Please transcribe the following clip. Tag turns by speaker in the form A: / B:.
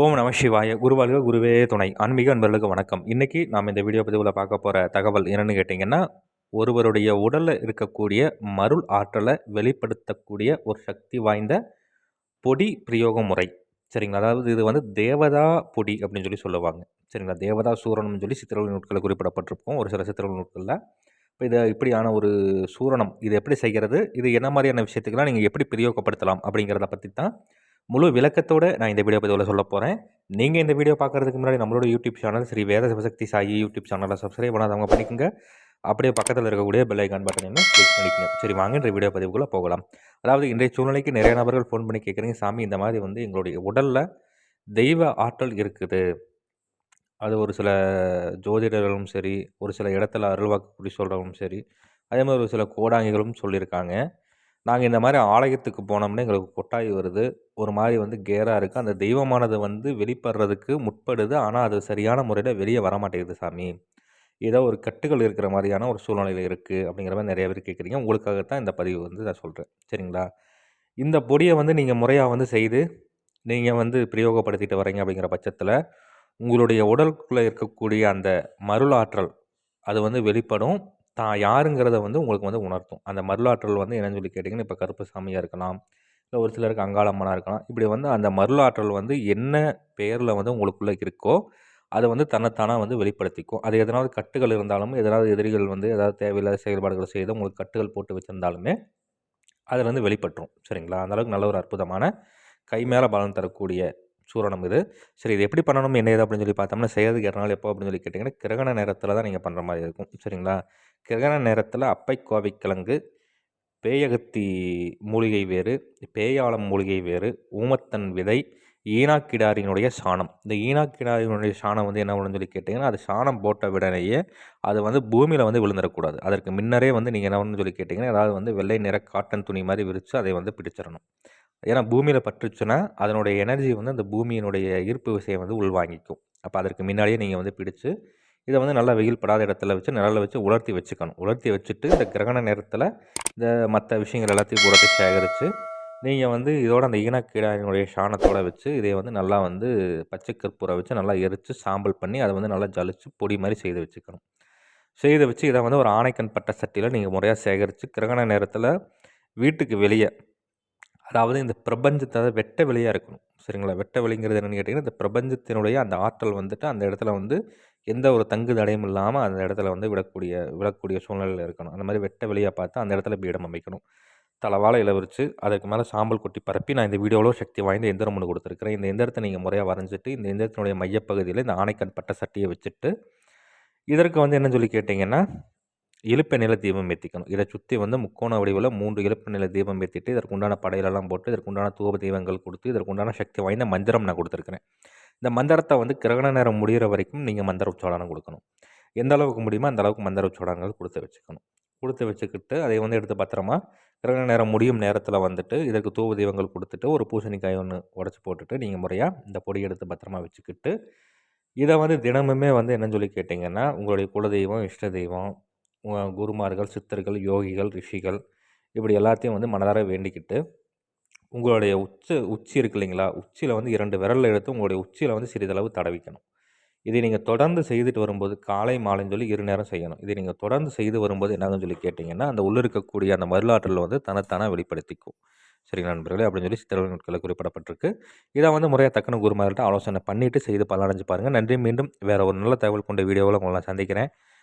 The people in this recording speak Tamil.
A: ஓம் நம சிவாய. குருவாளுக குருவே துணை. ஆன்மீக அன்பர்களுக்கு வணக்கம். இன்றைக்கி நாம் இந்த வீடியோ பதிவில் பார்க்க போகிற தகவல் என்னென்னு கேட்டிங்கன்னா ஒருவருடைய உடலில் இருக்கக்கூடிய மருள் ஆற்றலை வெளிப்படுத்தக்கூடிய ஒரு சக்தி வாய்ந்த பொடி பிரயோக முறை. சரிங்களா? அதாவது இது வந்து தேவதா பொடி அப்படின்னு சொல்லி சொல்லுவாங்க. சரிங்களா? தேவதா சூரணம்னு சொல்லி சித்திரவழி நூட்களில் குறிப்பிடப்பட்டிருக்கும். ஒரு சில சித்திரவழி நூட்களில் இப்போ இதை இப்படியான ஒரு சூரணம் இது எப்படி செய்கிறது? இது என்ன மாதிரியான விஷயத்துக்கெல்லாம் நீங்கள் எப்படி பிரயோகப்படுத்தலாம் அப்படிங்கிறத பற்றி தான் முழு விளக்கத்தோடு நான் இந்த வீடியோ பதிவில் சொல்ல போகிறேன் நீங்கள் இந்த வீடியோ பார்க்குறதுக்கு முன்னாடி நம்மளோட YouTube channel Sri Veda Sivasakthi Sai YouTube சேனலை சப்ஸ்கிரைப் பண்ணாதவங்க பண்ணிக்கோங்க. அப்படியே பக்கத்தில் இருக்கக்கூடிய பெல் ஐக்கான் பட்டனையும் கிளிக் பண்ணிக்கங்க. சரி வாங்க இன்றைய வீடியோ பதிவுக்குள்ளே போகலாம். அதாவது இன்றைய சூழ்நிலைக்கு நிறைய நபர்கள் ஃபோன் பண்ணி கேட்குறீங்க சாமி இந்த மாதிரி வந்து எங்களுடைய உடலில் தெய்வ ஆற்றல் இருக்குது. அது ஒரு சில ஜோதிடர்களும் சரி ஒரு சில இடத்துல அருள்வாக்கு சொல்கிறவங்களும் சரி அதே மாதிரி ஒரு சில கோடாங்கிகளும் சொல்லியிருக்காங்க. நாங்கள் இந்த மாதிரி ஆலயத்துக்கு போனோம்னா எங்களுக்கு கொட்டாய் வருது. ஒரு மாதிரி வந்து கேராக இருக்குது அந்த தெய்வமானது வந்து வெளிப்படுறதுக்கு முற்படுது. ஆனால் அது சரியான முறையில் வெளியே வர மாட்டேங்குது சாமி. ஏதோ ஒரு கட்டுகள் இருக்கிற மாதிரியான ஒரு சூழ்நிலையில் இருக்குது அப்படிங்கிற மாதிரி நிறைய பேர் கேட்குறீங்க. உங்களுக்காகத்தான் இந்த பதிவு வந்து நான் சொல்கிறேன் சரிங்களா? இந்த பொடியை வந்து நீங்கள் முறையாக வந்து செய்து நீங்கள் வந்து பிரயோகப்படுத்திட்டு வரீங்க அப்படிங்கிற பட்சத்தில் உங்களுடைய உடலுக்குள்ளே இருக்கக்கூடிய அந்த மருளாற்றல் அது வந்து வெளிப்படும். தான் யாருங்கிறத வந்து உங்களுக்கு வந்து உணர்த்தும். அந்த மருளாற்றல் வந்து என்னன்னு சொல்லி கேட்டிங்கன்னா இப்போ கருப்பு சாமியாக இருக்கலாம். இல்லை ஒரு சிலருக்கு அங்காளம்மனாக இருக்கலாம். இப்படி வந்து அந்த மருளாற்றல் வந்து என்ன பெயரில் வந்து உங்களுக்குள்ளே இருக்கோ அதை வந்து தன்னைத்தானாக வந்து வெளிப்படுத்திக்கும். அது எதனாவது கட்டுகள் இருந்தாலும் எதனாவது எதிரிகள் வந்து ஏதாவது தேவையில்லாத செயல்பாடுகள் செய்து உங்களுக்கு கட்டுகள் போட்டு வச்சுருந்தாலுமே அதில் வந்து வெளிப்பட்டுரும். சரிங்களா? அந்தளவுக்கு நல்ல ஒரு அற்புதமான கை மேலே பலன் தரக்கூடிய சூரணம் இது. சரி இது எப்படி பண்ணணும் என்ன ஏது அப்படின்னு சொல்லி பார்த்தோம்னா செய்யறதுக்கு எத்தனை எப்போ அப்படின்னு சொல்லி கேட்டிங்கன்னா கிரகண நேரத்தில் தான் நீங்கள் பண்ணுற மாதிரி இருக்கும். சரிங்களா? கிரகண நேரத்தில் அப்பை கோவைக்கிழங்கு பேயகத்தி மூலிகை வேறு பேயாளம் மூலிகை வேறு ஊமத்தன் விதை ஈனாக்கிடாரினுடைய சாணம். இந்த ஈனாக்கிடாரினுடைய சாணம் வந்து என்ன பண்ணு சொல்லி கேட்டிங்கன்னா அது சாணம் போட்ட விடனேயே அது வந்து பூமியில் வந்து விழுந்துடக்கூடாது. அதற்கு முன்னரே வந்து நீங்கள் என்ன சொல்லி கேட்டிங்கன்னா ஏதாவது வந்து வெள்ளை நிற காட்டன் துணி மாதிரி விரித்து அதை வந்து பிடிச்சிடணும். ஏன்னா பூமியில் பட்டுச்சுன்னா அதனுடைய எனர்ஜி வந்து அந்த பூமியினுடைய ஈர்ப்பு விசையை வந்து உள்வாங்கிக்கும். அப்போ அதற்கு முன்னாடியே நீங்கள் வந்து பிடிச்சி இதை வந்து நல்லா வெயில் படாத இடத்துல வச்சு நிழலில் வச்சு உலர்த்தி வச்சுக்கணும். உலர்த்தி வச்சுட்டு இந்த கிரகண நேரத்தில் இந்த மற்ற விஷயங்கள் எல்லாத்தையும் உரத்தை சேகரித்து நீங்கள் வந்து இதோட அந்த ஈனக்கீடாயினுடைய சாணத்தோடு வச்சு இதை வந்து நல்லா வந்து பச்சை கற்பூரை வச்சு நல்லா எரித்து சாம்பல் பண்ணி அதை வந்து நல்லா ஜலிச்சு பொடி மாதிரி செய்து வச்சுக்கணும். செய்து வச்சு இதை வந்து ஒரு ஆணைக்கண் பட்ட சட்டியில் நீங்கள் முறையாக சேகரித்து கிரகண நேரத்தில் வீட்டுக்கு வெளியே அதாவது இந்த பிரபஞ்சத்தை வெட்ட வெளியாக இருக்கணும். சரிங்களா? வெட்ட வெளிங்கிறது என்னென்னு கேட்டிங்கன்னா இந்த பிரபஞ்சத்தினுடைய அந்த ஆற்றல் வந்துட்டு அந்த இடத்துல வந்து எந்த ஒரு தங்கு தடையும் இல்லாமல் அந்த இடத்துல வந்து விடக்கூடிய விடக்கூடிய சூழ்நிலையில் இருக்கணும். அந்த மாதிரி வெட்ட வெளியாக பார்த்து அந்த இடத்துல பீடம் அமைக்கணும். தலவாழை இளவரிச்சு அதுக்கு மேலே சாம்பல் கொட்டி பரப்பி நான் இந்த வீடியோவில் சக்தி வாய்ந்த எந்திரம் ஒன்று கொடுத்துருக்குறேன். இந்த எந்திரத்தை நீங்கள் முறையாக வரைஞ்சிட்டு இந்த எந்திரத்தினுடைய மையப்பகுதியில் இந்த ஆணைக்கண் பட்ட சட்டியை வச்சுட்டு இதற்கு வந்து என்ன சொல்லி கேட்டிங்கன்னா இழுப்ப நில தீபம் ஏற்றிக்கணும் இதை சுற்றி வந்து முக்கோண வடிவில் மூன்று இழுப்ப நில தீபம் ஏற்றிட்டு இதற்கு உண்டான படையிலெல்லாம் போட்டு இதற்கு உண்டான தூப தீபங்கள் கொடுத்து இதற்கு உண்டான சக்தி வாய்ந்த மந்திரம் நான் கொடுத்துருக்குறேன். இந்த மந்திரத்தை வந்து கிரகண நேரம் முடிகிற வரைக்கும் நீங்கள் மந்திர உச்சாடனம் கொடுக்கணும். எந்த அளவுக்கு முடியுமோ அந்த அளவுக்கு மந்திர உச்சாடனங்கள் கொடுத்து வச்சுக்கணும். கொடுத்து வச்சுக்கிட்டு அதை வந்து எடுத்து பத்திரமா கிரகண நேரம் முடியும் நேரத்தில் வந்துட்டு இதற்கு தூப தெய்வங்கள் கொடுத்துட்டு ஒரு பூசணிக்காய் ஒன்று உடச்சி போட்டுட்டு நீங்கள் முறையாக இந்த பொடி எடுத்து பத்திரமா வச்சுக்கிட்டு இதை வந்து தினமுமே வந்து என்னன்னு சொல்லி கேட்டிங்கன்னா உங்களுடைய குலதெய்வம் இஷ்ட தெய்வம் குருமார்கள் சித்தர்கள் யோகிகள் ரிஷிகள் இப்படி எல்லாத்தையும் வந்து மனதார வேண்டிக்கிட்டு உங்களுடைய உச்ச உச்சி இருக்கு இல்லைங்களா? உச்சியில் வந்து இரண்டு விரலில் எடுத்து உங்களுடைய உச்சியில் வந்து சிறிதளவு தடவிக்கணும். இதை நீங்கள் தொடர்ந்து செய்துட்டு வரும்போது காலை மாலைன்னு சொல்லி இரு நேரம் செய்யணும். இதை நீங்கள் தொடர்ந்து செய்து வரும்போது என்னன்னு சொல்லி கேட்டிங்கன்னா அந்த உள்ளே இருக்கக்கூடிய அந்த மருளாற்றல் வந்து தனத்தான வெளிப்படுத்திக்கும். சரி நண்பர்களே? அப்படின்னு சொல்லி சித்திரவன் நாட்களில் குறிப்பிடப்பட்டிருக்கு. இதை வந்து முறையாக தக்கன குருமார்கிட்ட ஆலோசனை பண்ணிவிட்டு செய்து பலனடைஞ்சு பாருங்கள் நன்றி. மீண்டும் வேறு ஒரு நல்ல தகவல் கொண்ட வீடியோவில் உங்களை சந்திக்கிறேன்.